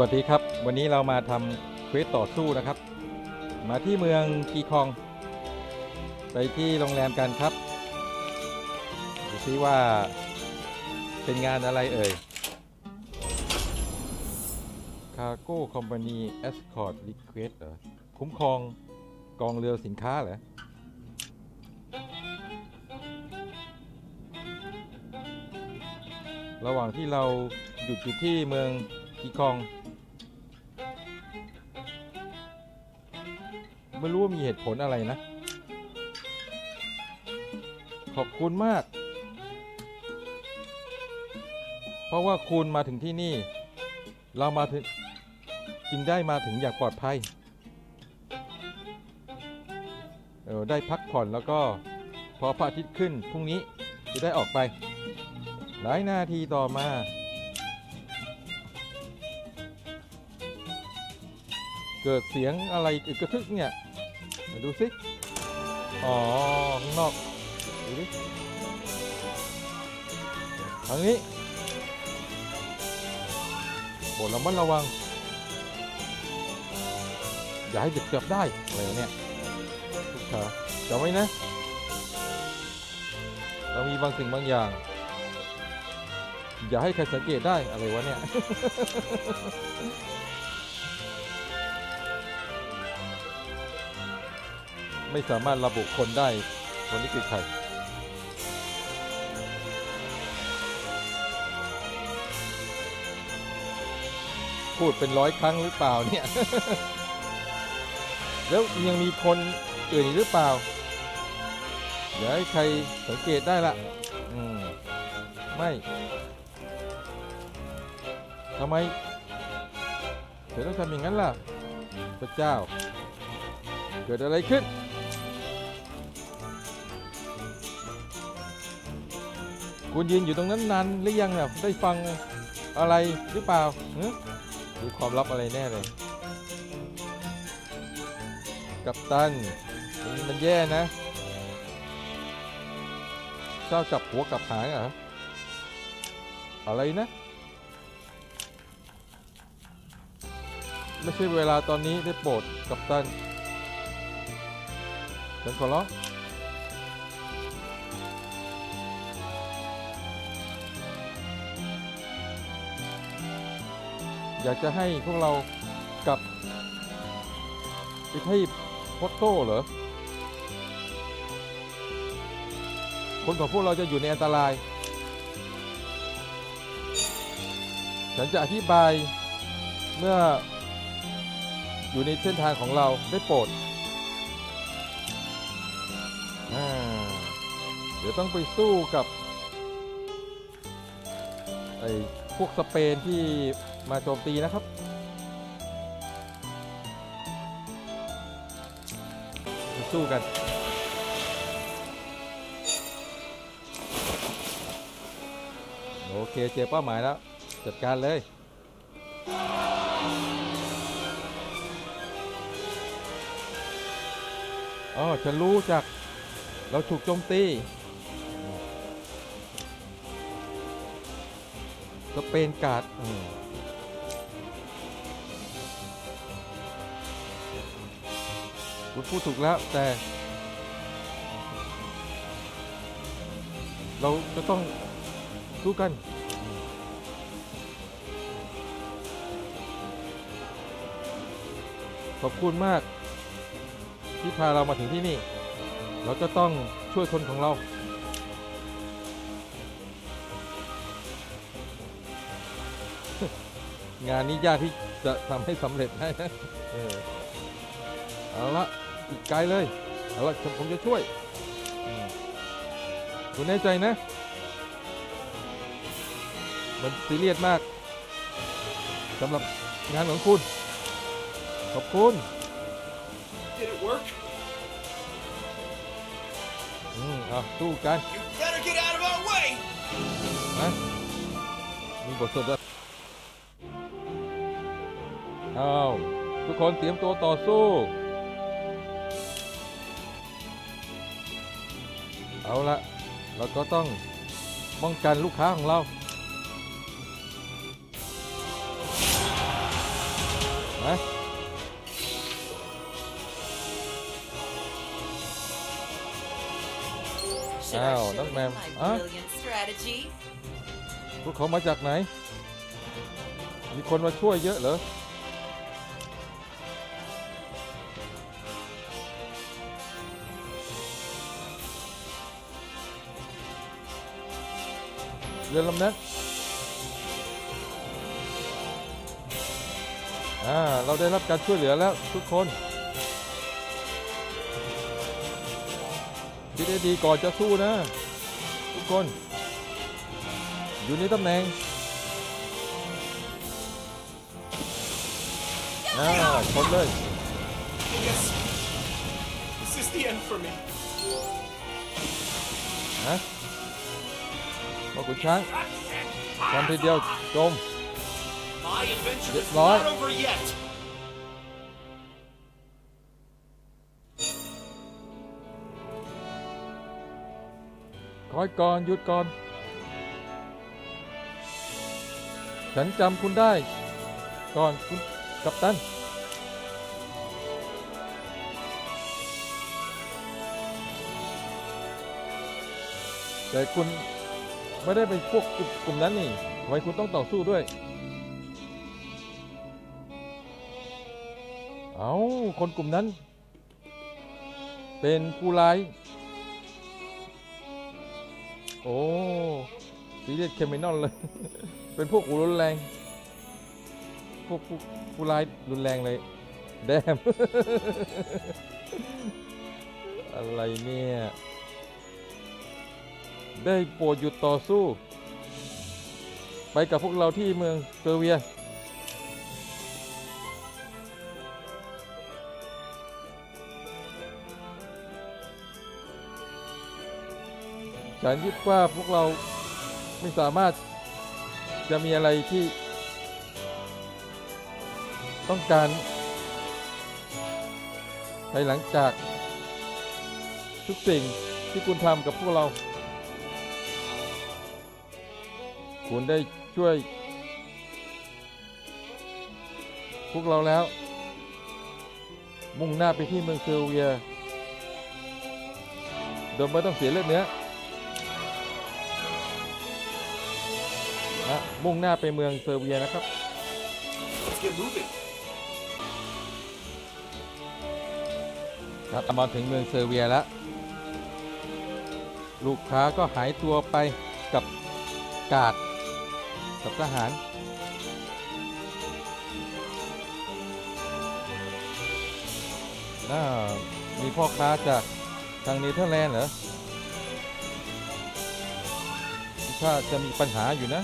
วัสดีครับ วันนี้เรามาทำเควสต่อสู้นะครับ มาที่เมืองกีคอง ไปที่โรงแรมกันครับดูซิว่าเป็นงานอะไรเอ่ย Cargo Company Escort Request เหรอ คุ้มครองกองเรือสินค้าเหรอระหว่างที่เราหยุดอยู่ที่เมืองกีคอง ไม่รู้ว่ามีเหตุผลอะไรนะ ขอบคุณมาก เพราะว่าคุณมาถึงที่นี่ เรามาถึงจึงได้มาถึงอย่างปลอดภัยเออได้พักผ่อนแล้วก็พอพระอาทิตย์ขึ้นพรุ่งนี้จะได้ออกไป หลายนาทีต่อมา เกิดเสียงอะไรอึกกระทึกเนี่ย มาดูสิ อ๋อ ข้างนอก ดูดิทางนี้โปรดระมัดระวัง อย่าให้เด็กจับได้อะไรวะเนี่ยทุกขาจำไว้นะ เรามีบางสิ่งบางอย่าง อย่าให้ใครสังเกตได้อะไรวะเนี่ย ไม่สามารถระบุคนได้คนนี้คือใครพูดเป็นร้อยครั้งหรือเปล่าเนี่ย แล้วยังมีคนอื่นอีกหรือเปล่าอย่าให้ใครสังเกตได้ละอืมไม่ทำไมเธอต้องทำอย่างนั้นล่ะ พระเจ้า เกิดอะไรขึ้น คุณยืนอยู่ตรงนั้นนานหรือยังเนี่ยได้ฟังอะไรหรือเปล่าหึดูความลับอะไรแน่เลย กัปตันมันแย่นะเจ้าจับหัวกับหางเหรออะไรนะ ไม่ใช่เวลาตอนนี้ได้โปรดกัปตันฉันขอร้อง อยากจะให้พวกเรากลับไปที่พอตโต้เหรอ คนของพวกเราจะอยู่ในอันตราย ฉันจะอธิบายเมื่ออยู่ในเส้นทางของเราได้โปรดเดี๋ยวต้องไปสู้กับไอ้พวกสเปนที่ มาโจมตีนะครับ สู้กัน โอเคเจอเป้าหมายแล้ว จัดการเลยอ๋อฉันรู้จักเราถูกโจมตีสเปนการ์ด คุณพูดถูกแล้วแต่ เราจะต้องสู้กัน ขอบคุณมาก ที่พาเรามาถึงที่นี่ เราจะต้องช่วยคนของเรางานนี้ยากที่จะทำให้สำเร็จได้นะ เออ เอาละ อีกไกลเลยเอาละผมผมจะช่วยอืมคุณแน่ใจนะ มันซีเรียสมากสำหรับงานของคุณ ขอบคุณ Did it work? อืมเอาสู้กัน You better get out of our way! นะมีบทสวดด้วยเอาทุกคนเตรียมตัวต่อสู้ เอาละเราก็ต้องป้องกันลูกค้าของเรา นะ Should Ow, I show don't you ma'am. my Huh? brilliant strategy? พวกเขามาจากไหน มีคนมาช่วยเยอะเหรอ เรือลำนั้นอ่าเราได้รับการช่วยเหลือแล้วทุกคนคิดให้ดีก่อนจะสู้นะ ทุกคน อยู่ในตำแหน่งอ่าชนเลย I guess this is the end for me. นะ มาขุนช้างทำทีเดียวจม My adventure Get is lost. not over yet. คอยก่อนหยุดก่อน ฉันจำคุณได้ ก่อนคุณกัปตันแต่คุณ ไม่ได้เป็นพวกกลุ่มมนั้นนี่ทำไมคุณต้องต่อสู้ด้วย เอาคนกลุ่มนั้น เป็นผู้ร้าย โอ้ซีเรียสเคมินอลเลย เป็นพวกอุรุนแรง พวกผู้ผู้ร้ายรุนแรงเลย แดม อะไรเนี่ย ได้โปรดหยุดต่อสู้ ไปกับพวกเราที่เมืองเซอร์เวีย ฉันคิดว่าพวกเราไม่สามารถจะมีอะไรที่ ต้องการภายหลังจากทุกสิ่งที่คุณทำกับพวกเรา คุณได้ช่วย พวกเราแล้ว มุ่งหน้าไปที่เมืองเซอร์เวียโดยไม่ต้องเสียเลือดเนื้อนะมุ่งหน้าไปเมืองเซอร์เวียนะครับ ครับมาถึงเมืองเซอร์เวียแล้ว ลูกค้าก็หายตัวไปกับกาด กับทหาร น่า มีพ่อค้าจากทางเนเธอร์แลนด์เหรอถ้าจะมีปัญหาอยู่นะ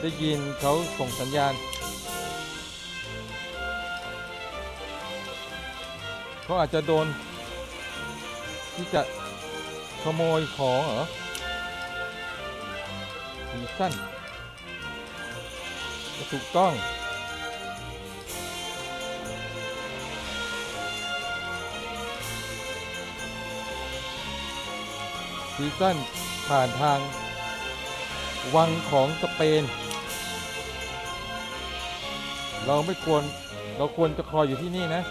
ได้ยินเขาส่งสัญญาณ เขาอาจจะโดนที่จะ ขโมยของเหรอซีซั่นถูกต้องซีซั่นผ่านทาง วังของสเปน เราไม่ควร เราควรจะคอยอยู่ที่นี่นะ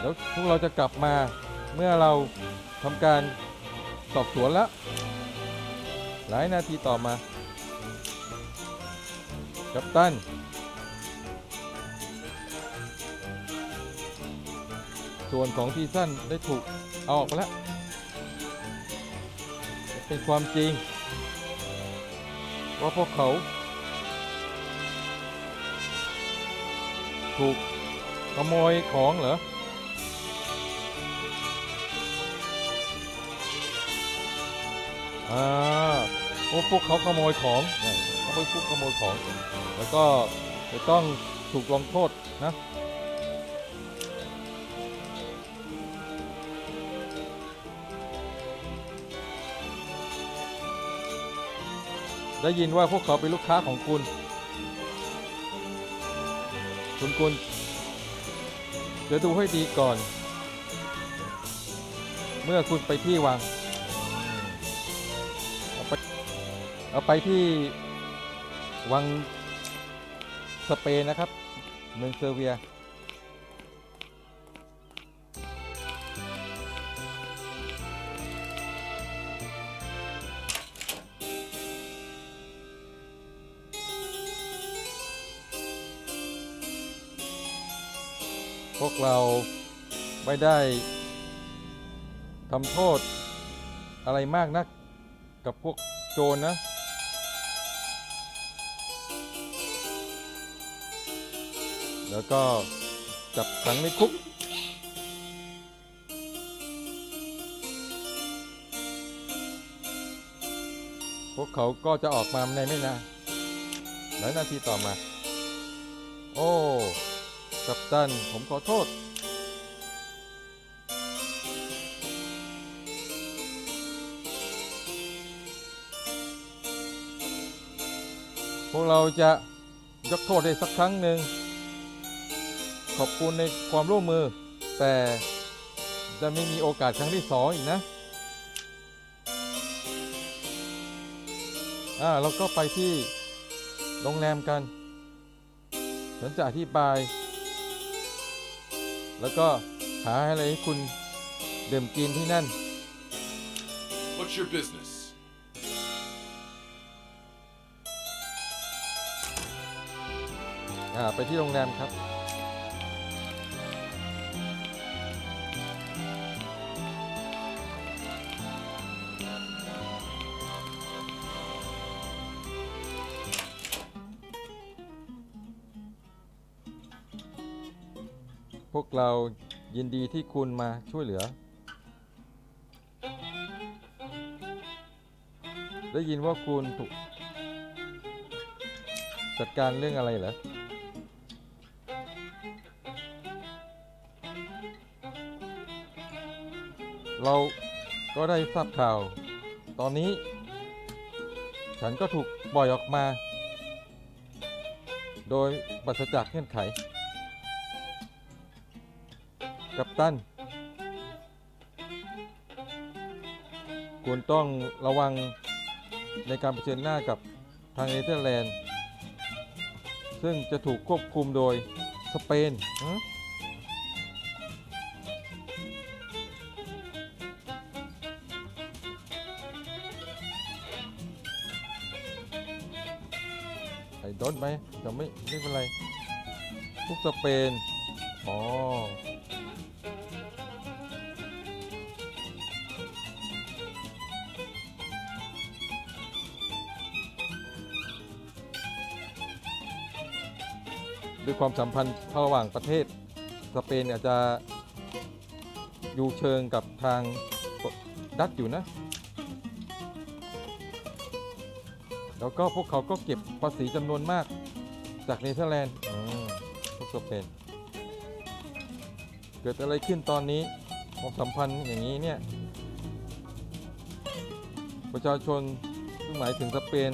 แล้วพวกเราจะกลับมาเมื่อเราทำการสอบสวนแล้ว หลายนาทีต่อมา กัปตัน ส่วนของซีซั่นได้ถูกเอาออกไปแล้ว เป็นความจริง ว่าพวกเขา ถูกขโมยของเหรอ อ่าพวกพวกเขาขโมยของเนี่ยเขาไปพวกขโมยของ แล้วก็จะต้องถูกลงโทษนะได้ยินว่าพวกเขาเป็นลูกค้าของคุณ คุณคุณเดี๋ยวดูให้ดีก่อน เมื่อคุณไปที่วัง เอาไปที่วังสเปนนะครับ เมืองเซอร์เวีย พวกเราไม่ได้ทำโทษอะไรมากนักกับพวกโจรนะ แล้วก็จับขังในคุก พวกเขาก็จะออกมาในไม่นานหลายนาทีต่อมา โอ้กัปตัน ผมขอโทษ พวกเราจะยกโทษให้สักครั้งหนึ่ง ขอบคุณในความร่วมมือ แต่จะไม่มีโอกาสครั้งที่สองอีกนะอ่าเราก็ไปที่โรงแรมกัน ฉันจะอธิบาย แล้วก็หาอะไรให้คุณดื่มกินที่นั่น What's your business? อ่าไปที่โรงแรมครับ พวกเรายินดีที่คุณมาช่วยเหลือ ได้ยินว่าคุณถูกจัดการเรื่องอะไรเหรอ เราก็ได้ทราบข่าว ตอนนี้ ฉันก็ถูกปล่อยออกมา โดยปราศจากเงื่อนไข กัปตันคุณต้องระวังในการเผชิญหน้ากับทางเนเธอร์แลนด์ ซึ่งจะถูกควบคุมโดยสเปนไอ้ดอนไหมจะไม่ไม่เป็นไร พวกสเปน อ๋อ ด้วยความสัมพันธ์ระหว่างประเทศสเปนอาจจะอยู่เชิงกับทางดัตช์อยู่นะ แล้วก็พวกเขาก็เก็บภาษีจำนวนมากจากเนเธอร์แลนด์พวกสเปนเกิดอะไรขึ้นตอนนี้ความสัมพันธ์อย่างนี้เนี่ยประชาชนซึ่งหมายถึงสเปน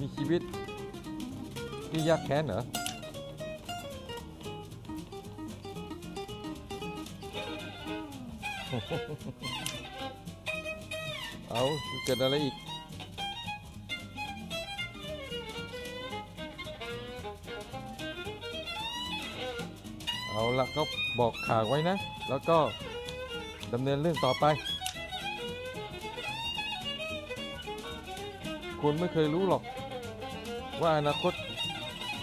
มีชีวิต ที่ยากแค้นเหรอเอาเกิดอะไรอีกเอาละก็บอกข่าวไว้นะ แล้วก็ดำเนินเรื่องต่อไป คุณไม่เคยรู้หรอก ว่าอนาคต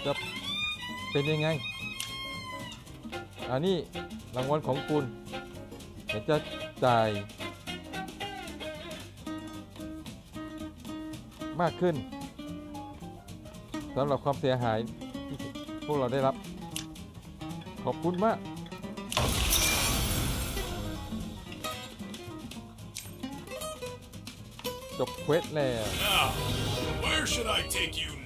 จะเป็นยังไง อันนี้รางวัลของคุณเดี๋ยวจะจ่าย มากขึ้นสำหรับความเสียหายที่พวกเราได้รับ ขอบคุณมาก จบเควสแล้ว Now, where should I take you?